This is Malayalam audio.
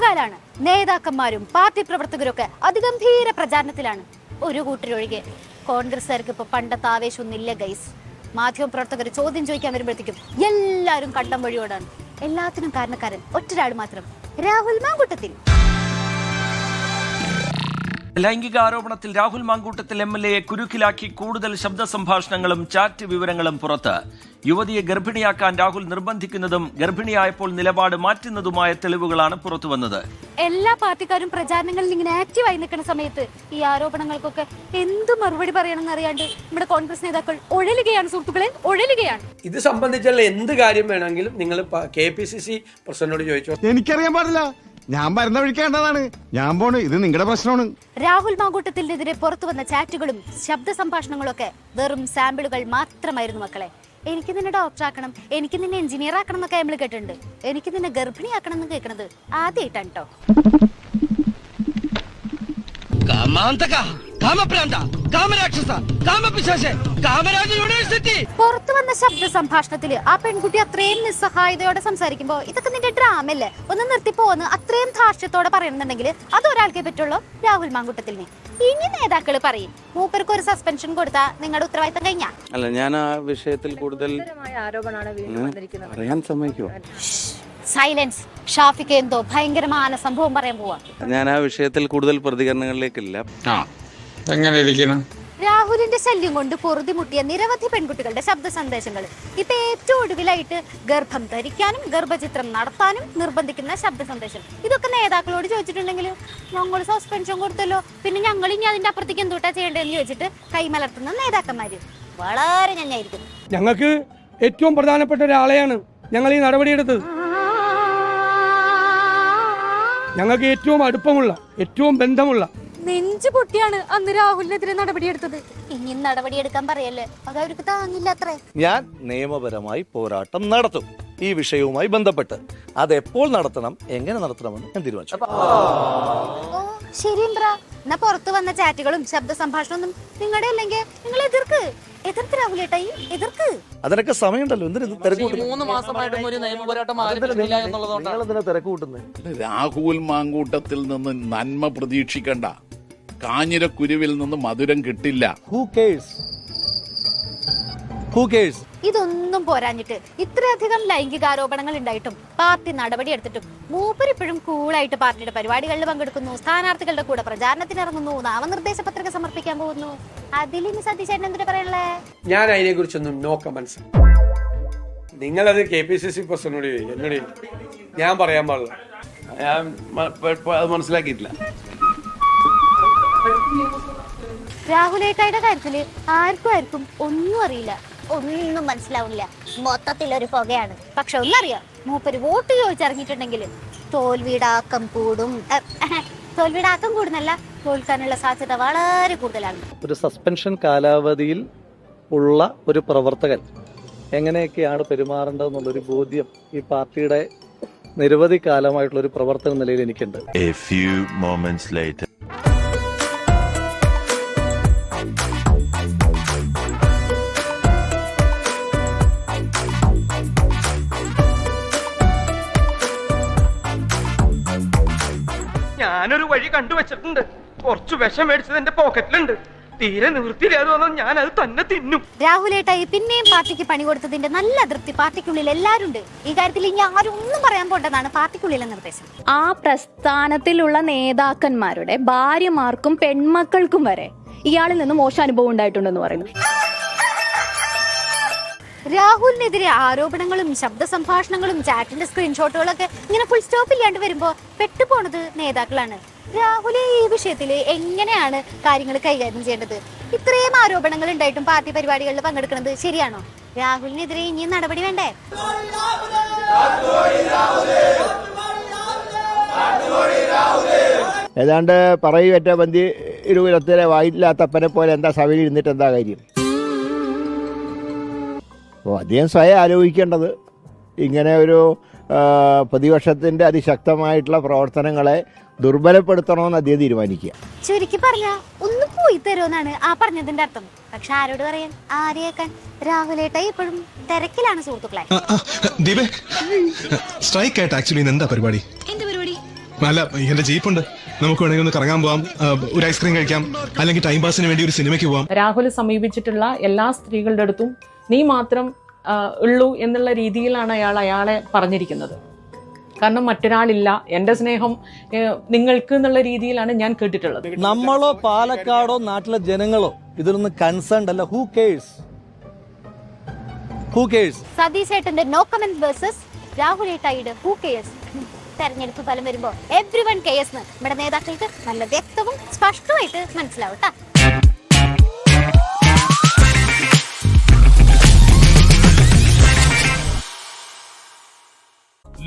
തെരഞ്ഞെടുപ്പ് കാലാണ് നേതാക്കന്മാരും പാർട്ടി പ്രവർത്തകരും ഒക്കെ അതിഗംഭീര പ്രചാരണത്തിലാണ്. ഒരു കൂട്ടരൊഴികെ. കോൺഗ്രസ്സുകാർക്ക് ഇപ്പൊ പണ്ടത്തെ ആവേശമൊന്നുമില്ല ഗൈസ് മാധ്യമ പ്രവർത്തകർ ചോദ്യം ചോദിക്കാൻ വരുമ്പോഴത്തേക്കും എല്ലാവരും കണ്ടം വഴിയോടാണ്. എല്ലാത്തിനും കാരണക്കാരൻ ഒറ്റരാൾ മാത്രം. രാഹുൽ മാങ്കുട്ടത്തിൽ. ലൈംഗിക ആരോപണത്തിൽ രാഹുൽ മാങ്കൂട്ടത്തിൽ എം എൽ എയെ കുരുക്കിലാക്കി കൂടുതൽ ശബ്ദ സംഭാഷണങ്ങളും ചാറ്റ് വിവരങ്ങളും പുറത്ത്. യുവതിയെ ഗർഭിണിയാക്കാൻ രാഹുൽ നിർബന്ധിക്കുന്നതും ഗർഭിണിയായപ്പോൾ നിലപാട് മാറ്റുന്നതുമായ തെളിവുകളാണ് പുറത്തുവന്നത്. എല്ലാ പാർട്ടിക്കാരും പ്രചാരണങ്ങളിൽ ഇങ്ങനെ ആക്റ്റീവായി നിൽക്കുന്ന സമയത്ത് ഈ ആരോപണങ്ങൾക്കൊക്കെ എന്ത് മറുപടി പറയണമെന്ന് അറിയാണ്ട് നമ്മുടെ കോൺഗ്രസ് നേതാക്കൾ ഒഴലുകയാണ് സുഹൃത്തുക്കളെ ഒഴലുകയാണ്. ഇത് സംബന്ധിച്ചുള്ള എന്ത് കാര്യം വേണമെങ്കിലും നിങ്ങൾ കെ പി സി സി പ്രസിഡന്റിനോട് ചോദിച്ചോ. എനിക്കറിയാൻ പാടില്ല. ഞാൻ വരുന്ന വഴിക്കേണ്ടതാണ് ഞാൻ പോണ്. ഇത് നിങ്ങളുടെ പ്രശ്നമാണ്. രാഹുൽ മാങ്കൂട്ടത്തിനെതിരെ പുറത്തു വന്ന ചാറ്റുകളും ശബ്ദ സംഭാഷണങ്ങളും ഒക്കെ വെറും സാമ്പിളുകൾ മാത്രമായിരുന്നു മക്കളെ. എനിക്ക് നിന്നെ ഡോക്ടർ ആക്കണം. എനിക്ക് നിന്നെ എഞ്ചിനീയർ ആക്കണം എന്നൊക്കെ നമ്മൾ കേട്ടിട്ടുണ്ട്. എനിക്ക് നിന്നെ ഗർഭിണിയാക്കണം എന്ന് കേൾക്കണത് ആദ്യമായിട്ടാണ് കേട്ടോ കാമാന്തക കാമപ്രാന്ത കാമരാക്ഷസ കാമപിശാശ കാമരാജ യൂണിവേഴ്സിറ്റി പുറത്തു വന്ന ശബ്ദ സംഭാഷണത്തിൽ ആ പെൺകുട്ടി അത്രയും നിസ്സഹായതയോടെ സംസാരിക്കുമ്പോ ഇതൊക്കെ നിന്റെ ഡ്രാമല്ലേ ഒന്ന് നിർത്തി പോന്ന് അത്രയും ധാർഷ്ട്യത്തോടെ പറയണമെന്നുണ്ടെങ്കിൽ അത് ഒരാൾക്കേ പറ്റുള്ളൂ രാഹുൽ മാങ്കൂട്ടത്തിന് ഇനി നേതാക്കൾ പറയും മൂപ്പർക്ക് ഒരു സസ്പെൻഷൻ കൊടുത്താ നിങ്ങളുടെ ഉത്തരവാദിത്തം കഴിഞ്ഞാ? അല്ല ഞാൻ ആ വിഷയത്തിൽ കൂടുതൽ പറയാൻ സമ്മതിക്കുമോ സൈലൻസ്. ഷാഫിക്ക് എന്തോ ഭയങ്കരമായ സംഭവം പറയാൻ പോവാ. ഞാൻ ആ വിഷയത്തിൽ കൂടുതൽ പ്രതികരണങ്ങളിലേക്കില്ല. ആ എങ്ങനെ ഇരിക്കണം രാഹുലിന്റെ ശല്യം കൊണ്ട് പൊറുതിമുട്ടിയ നിരവധി പെൺകുട്ടികളുടെ ശബ്ദ സന്ദേശങ്ങൾ. ഇപ്പൊ ഏറ്റവും ഒടുവിലായിട്ട് ഗർഭം ധരിക്കാനും ഗർഭചിത്രം നടത്താനും നിർബന്ധിക്കുന്ന ശബ്ദ സന്ദേശം. ഇതൊക്കെ നേതാക്കളോട് ചോദിച്ചിട്ടുണ്ടെങ്കിൽ ഞങ്ങൾ സസ്പെൻഷൻ കൊടുത്തല്ലോ. പിന്നെ ഞങ്ങൾ ഇനി അതിന്റെ അപ്പുറത്തേക്ക് എന്തൂട്ടാ ചെയ്യേണ്ടതെന്ന് ചോദിച്ചിട്ട് കൈമലർത്തുന്ന നേതാക്കന്മാര് വളരെ നന്നായിരിക്കും ഞങ്ങൾക്ക് ഏറ്റവും പ്രധാനപ്പെട്ട ഒരാളെയാണ് ഞങ്ങൾ ഈ നടപടിയെടുത്തത് ഞങ്ങൾക്ക് ഏറ്റവും അടുപ്പമുള്ള ഏറ്റവും ബന്ധമുള്ള നെഞ്ചു പൊട്ടിയാണ് അന്ന് രാഹുലിനെതിരെ നടപടിയെടുത്തത്. ഇനി നടപടിയെടുക്കാൻ പറയല്ലേ? അത് അവർക്ക് താങ്ങില്ല അത്രേ ഞാൻ നിയമപരമായി പോരാട്ടം നടത്തും. ഈ വിഷയവുമായി ബന്ധപ്പെട്ട് അത് എപ്പോൾ നടത്തണം എങ്ങനെ നടത്തണമെന്ന് ഞാൻ തീരുമാനിച്ചു. ഓ എന്നാ പുറത്തു വന്ന ചാറ്റുകളും ശബ്ദ സംഭാഷണമൊന്നും നിങ്ങളുടെ അല്ലെങ്കിൽ നിങ്ങൾ എതിർക്ക്? എതിർക്ക് രാഹുലേട്ടായി എതിർക്ക്? അതിനൊക്കെ സമയമുണ്ടല്ലോ എന്തിനാ ഇത് തിരക്ക്? മൂന്ന് മാസമായിട്ടും ഒരു നിയമ പോരാട്ടം നിങ്ങൾ- എന്നുള്ളതുകൊണ്ടാണ്. തിരക്ക് കൂട്ടുന്നത് രാഹുൽ മാങ്കൂട്ടത്തിൽ നിന്ന് നന്മ പ്രതീക്ഷിക്കണ്ട. കാഞ്ഞിരക്കുരുവിൽ നിന്ന് മധുരം കിട്ടില്ല. ഹൂ കേഴ്സ് ഹൂ കേഴ്സ് ഇതൊന്നും പോരാഞ്ഞിട്ട് ഇത്രയധികം ലൈംഗികാരോപണങ്ങൾ ഉണ്ടായിട്ടും പാർട്ടി നടപടി എടുത്തിട്ടും മൂപ്പരിപ്പോഴും കൂളായിട്ട് പാർട്ടിയുടെ പരിപാടികളിൽ പങ്കെടുക്കുന്നു സ്ഥാനാർത്ഥികളുടെ കൂടെ പ്രചാരണത്തിന് ഇറങ്ങുന്നു നാമനിർദ്ദേശ പത്രിക സമർപ്പിക്കാൻ പോകുന്നു. അതിലിനി സതീശേട്ടൻ എന്തിനാ പറയാനുള്ളേ ഞാൻ അതിനെ കുറിച്ചൊന്നും നോ കമൻസ് നിങ്ങളത് കെ പി സി സി പ്രസിഡന്റിനോട് എന്നോട് ഞാൻ പറയാൻ പാടില്ല. ഞാൻ അത് മനസ്സിലാക്കിയിട്ടില്ല. രാഹുലേട്ടായുടെ കാര്യത്തിൽ ആർക്കും ആർക്കും ഒന്നും അറിയില്ല. ഒന്നും മനസ്സിലാവില്ല മൊത്തത്തിൽ ഒരു പുകയാണ്. പക്ഷെ ഒന്നറിയാം. മൂപ്പര് വോട്ട് ചോദിച്ചിറങ്ങിയിട്ടുണ്ടെങ്കിൽ തോൽവിയുടെ ആക്കം കൂടും. തോൽവിടാക്കം തോൽവിയുടെ ആക്കം കൂടുന്നല്ല തോൽക്കാനുള്ള സാധ്യത വളരെ കൂടുതലാണ്. ഒരു സസ്പെൻഷൻ കാലാവധിയിൽ ഉള്ള ഒരു പ്രവർത്തകൻ എങ്ങനെയൊക്കെയാണ് പെരുമാറേണ്ടതെന്നുള്ളൊരു ബോധ്യം ഈ പാർട്ടിയുടെ നിരവധി കാലമായിട്ടുള്ള ഒരു പ്രവർത്തന നിലയിൽ എനിക്കുണ്ട്. ഞാനൊരു വഴി കണ്ടുവച്ചിട്ടുണ്ട്. കുറച്ച് വിഷം മേടിച്ചത് എന്റെ പോക്കറ്റിലുണ്ട്. തീരെ നിവൃത്തിയില്ലാതെ വന്നാൽ ഞാൻ അത് തന്നെ. തിന്നും രാഹുലേട്ടായി പിന്നെയും പാർട്ടിക്ക് പണി കൊടുത്തതിന്റെ നല്ല അതൃപ്തി പാർട്ടിക്കുള്ളിൽ എല്ലാവരും ഉണ്ട് ഈ കാര്യത്തിൽ ഇനി ആരും ഒന്നും പറയാൻ പോണ്ടെന്നാണ് പാർട്ടിക്കുള്ളിലെ നിർദ്ദേശം. ആ പ്രസ്ഥാനത്തിലുള്ള നേതാക്കന്മാരുടെ ഭാര്യമാർക്കും പെൺമക്കൾക്കും വരെ ഇയാളിൽ നിന്ന് മോശം അനുഭവം ഉണ്ടായിട്ടുണ്ടെന്ന് പറയുന്നു. രാഹുലിനെതിരെ ആരോപണങ്ങളും ശബ്ദ സംഭാഷണങ്ങളും ചാറ്റിന്റെ സ്ക്രീൻഷോട്ടുകളൊക്കെ ഇങ്ങനെ ഫുൾ സ്റ്റോപ്പ് ഇല്ലാണ്ട് വരുമ്പോ പെട്ടുപോണത് നേതാക്കളാണ്. രാഹുലെ ഈ വിഷയത്തിൽ എങ്ങനെയാണ് കാര്യങ്ങൾ കൈകാര്യം ചെയ്യേണ്ടത്? ഇത്രയും ആരോപണങ്ങൾ ഉണ്ടായിട്ടും പാർട്ടി പരിപാടികളിൽ പങ്കെടുക്കുന്നത് ശരിയാണോ? രാഹുലിനെതിരെ ഇനിയും നടപടി വേണ്ടേ? ഏതാണ്ട് പറയുവറ്റ ബന്ധി ഇരുപത്തിലെ വായില്ലാത്തപ്പനെ പോലെ എന്താ സഭയിൽ ഇരുന്നിട്ട് എന്താ കാര്യം? അപ്പോൾ അദ്ദേഹം സ്വയം ആലോചിക്കേണ്ടത് ഇങ്ങനെ ഒരു പ്രതിപക്ഷത്തിന്റെ അതിശക്തമായിട്ടുള്ള പ്രവർത്തനങ്ങളെ ദുർബലപ്പെടുത്തണമെന്ന് അദ്ദേഹം തീരുമാനിക്കുക. ചുരുക്കി പറഞ്ഞ ഒന്ന് പോയി തരുമെന്നാണ് ആ പറഞ്ഞതിന്റെ അർത്ഥം. പക്ഷെ ആരോട് പറയാൻ? ആരെയൊക്കെ രാഹുലേട്ട ഇപ്പോഴും തിരക്കിലാണ് സുഹൃത്തുക്കളെ. ദീപേ സ്ട്രൈക്ക് ആയിട്ട് ആക്ച്വലി എന്താ പരിപാടി? എന്താ പരിപാടി? അല്ല എന്റെ ജീപ്പുണ്ട്. നമുക്ക് വേണമെങ്കിൽ ഒന്ന് കറങ്ങാൻ പോവാം. ഒരു ഐസ്ക്രീം കഴിക്കാം. അല്ലെങ്കിൽ ടൈം പാസിന് വേണ്ടി ഒരു സിനിമയ്ക്ക് പോവാം. രാഹുൽ സമീപിച്ചിട്ടുള്ള എല്ലാ സ്ത്രീകളുടെ അടുത്തും നീ മാത്രം ഉള്ളൂ എന്നുള്ള രീതിയിലാണ് അയാൾ അയാളെ പറഞ്ഞിരിക്കുന്നത്. കാരണം മറ്റൊരാളില്ല. എന്റെ സ്നേഹം നിങ്ങൾക്ക് എന്നുള്ള രീതിയിലാണ് ഞാൻ കേട്ടിട്ടുള്ളത്. നമ്മളോ പാലക്കാടോ നാട്ടിലെ ജനങ്ങളോ ഇതിലൊന്നും കൺസേൺ അല്ല. ഹൂ കേഴ്സ് ഹൂ കേഴ്സ് സതീശേട്ടന്റെ നോ കമന്റ് വേഴ്സസ് രാഹുൽ ഏട്ടായിയുടെ ഹൂ കേഴ്സ് തെരഞ്ഞെടുപ്പ് ഫലം വരുമ്പോ എവ്രി വൺ കെയർസ് നമ്മുടെ നേതാക്കൾക്ക് നല്ല വ്യക്തവും സ്പഷ്ടമായിട്ട് മനസ്സിലാവും ട്ടാ.